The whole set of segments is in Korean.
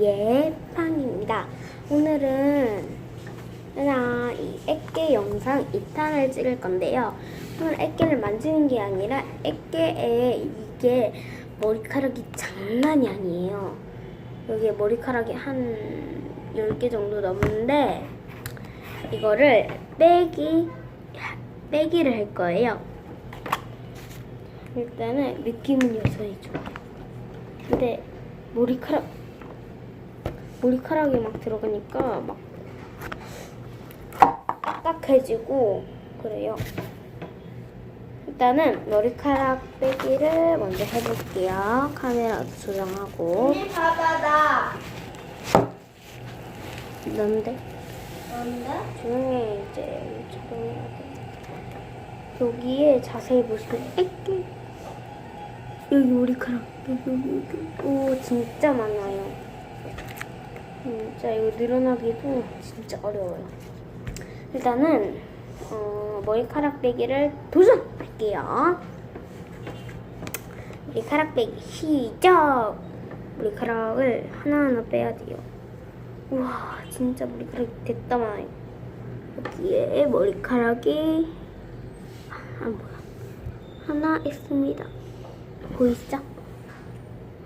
예팡입니다. 오늘은 그냥 이 액계 영상 2탄을 찍을 건데요. 오늘 액계를 만지는 게 아니라 액계에 이게 머리카락이 장난이 아니에요. 여기에 머리카락이 한 10개 정도 넘는데 이거를 빼기 빼기를 할 거예요. 일단은 느낌은 여전히 좋아요. 근데 머리카락 머리카락이 막 들어가니까 막 딱딱해지고 그래요. 일단은 머리카락 빼기를 먼저 해볼게요. 카메라도 조정하고. 언니 봐봐 나. 뭔데? 뭔데? 조용히 이제 조용해야 돼. 여기에 자세히 보시면 애기 여기 머리카락 여기 여기 여기 오 진짜 많아요. 진짜 이거 늘어나기도 진짜 어려워요. 일단은 어, 머리카락 빼기를 도전할게요. 머리카락 빼기 시작. 머리카락을 하나하나 빼야 돼요. 우와 진짜 머리카락이 됐다 많아요. 여기에 머리카락이 아 뭐야 하나 있습니다. 보이시죠?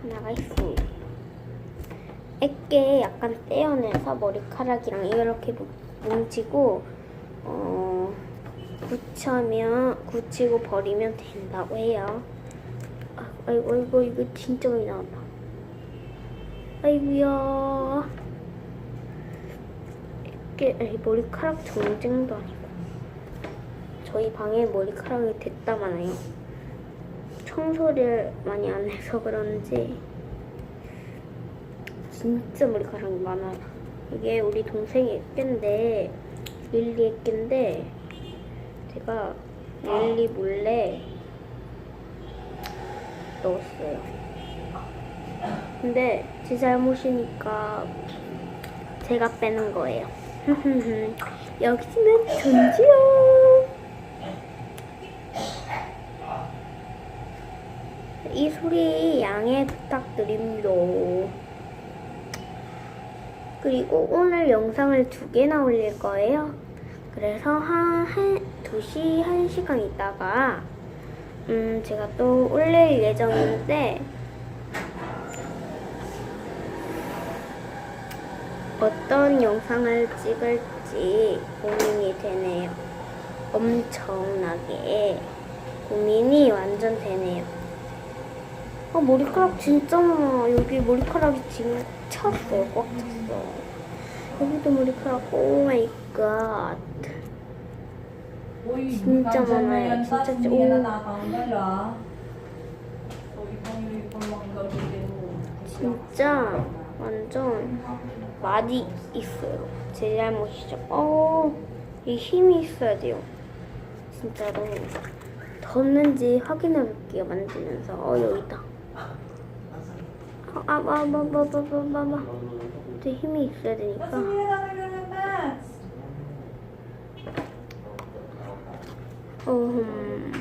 하나가 있습니다. 액게 약간 떼어내서 머리카락이랑 이렇게 뭉치고 어 굳혀면 굳히고 버리면 된다고 해요. 아, 아이고 아이고 이거 진짜 많이 나왔다. 아이고야. 이게 아니, 머리카락 전쟁도 아니고 저희 방에 머리카락이 됐다 많아요. 청소를 많이 안 해서 그런지 진짜 머리카락이 많아요. 이게 우리 동생의 애인데 릴리 애인데 제가 릴리 몰래 넣었어요. 근데 제 잘못이니까 제가 빼는 거예요. 역시는 존지요. 이 소리 양해 부탁드립니다. 그리고 오늘 영상을 두 개나 올릴 거예요. 그래서 한, 한 2시, 1시간 있다가 음, 제가 또 올릴 예정인데 어떤 영상을 찍을지 고민이 되네요. 엄청나게 고민이 완전 되네요. 아, 머리카락 진짜 많아. 여기 머리카락이 지금 찼어요. 꽉 찼어. 여기도 머리카락, 오 마이 갓. 진짜 많아요. 진짜 진짜 오. 오. 진짜 완전 많이 있어요. 제 잘못이죠. 어, 이 힘이 있어야 돼요. 진짜로. 덧는지 확인해 볼게요. 만지면서. 어, 여기 있다. 아마마마마마마 또 힘이 있어야 되니까. 어흠.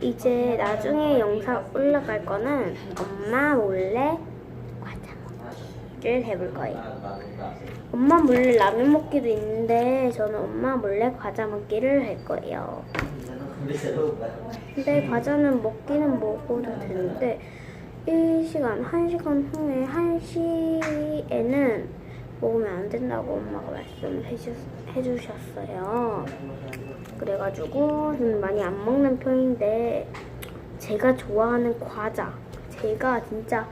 이제 나중에 영상 올라갈 거는 엄마 몰래 과자 먹기를 해볼 거예요. 엄마 몰래 라면 먹기도 있는데 저는 엄마 몰래 과자 먹기를 할 거예요. 근데 과자는 먹기는 먹어도 되는데 1시간, 1시간 후에 1시에는 먹으면 안 된다고 엄마가 말씀해 주셨어요. 그래가지고 저는 많이 안 먹는 편인데 제가 좋아하는 과자, 제가 진짜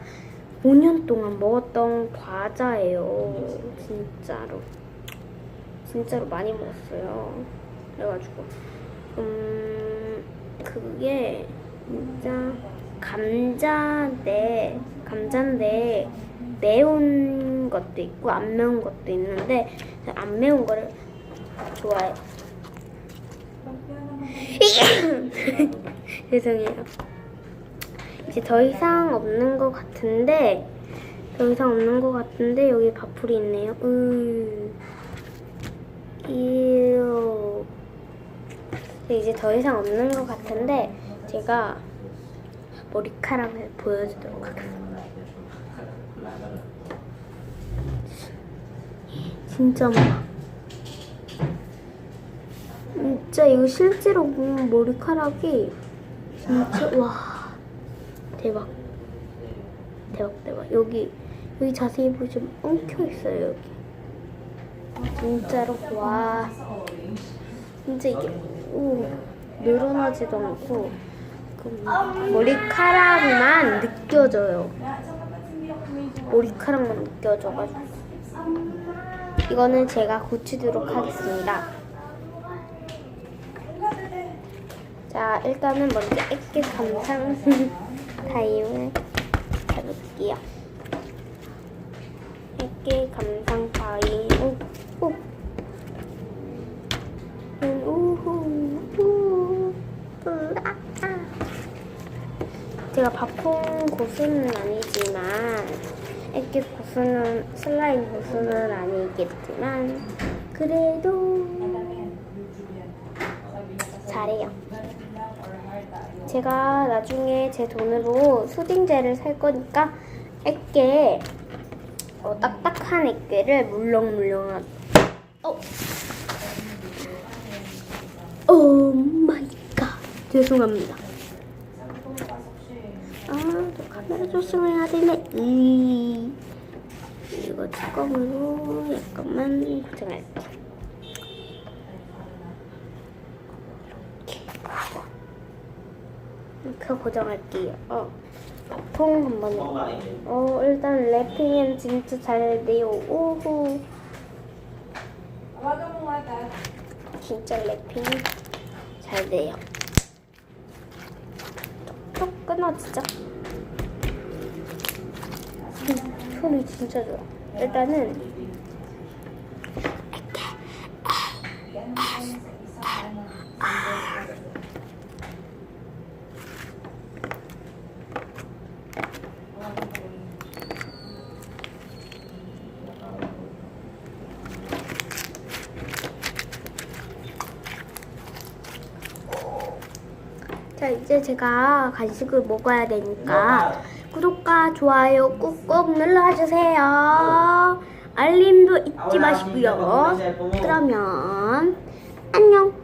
5년 동안 먹었던 과자예요. 진짜로. 진짜로 많이 먹었어요. 그래가지고 음 그게 진짜 감자인데 감자인데 매운 것도 있고 안 매운 것도 있는데 안 매운 거를 좋아해요. 죄송해요. 이제 더 이상 없는 것 같은데 더 이상 없는 것 같은데 여기 밥풀이 있네요. 으. 이요. 이제 더 이상 없는 것 같은데 제가 머리카락을 보여주도록 하겠습니다. 진짜 많아. 진짜 이거 실제로 보면 머리카락이 진짜 와 대박 대박 대박 여기 여기 자세히 보시면 엉켜 있어요 여기 진짜로 와 진짜 이게 오 늘어나지도 않고 그 머리카락만 느껴져요 머리카락만 느껴져가지고 이거는 제가 고치도록 하겠습니다. 자, 일단은 먼저 액기 감상 타임을 해볼게요. 액기 감상 밥통 고수는 아니지만 액기 고수는 슬라임 고수는 아니겠지만 그래도 잘해요. 제가 나중에 제 돈으로 수딩젤을 살 거니까 액게 어, 딱딱한 액게를 물렁물렁한 어. 오 마이 갓 죄송합니다. 아, 또 카메라 조심해야 되네. 이 이거 뚜껑으로 약간만 고정할게. 이렇게 고정할게요. 어, 통 한번. 어, 일단 랩핑은 진짜 잘 돼요. 오호. 진짜 랩핑 잘 돼요. 톡 끊어 진짜. 음, 손이 진짜 좋아. 일단은 자 이제 제가 간식을 먹어야 되니까 구독과 좋아요 꾹꾹 눌러주세요. 알림도 잊지 마시고요. 그러면 안녕.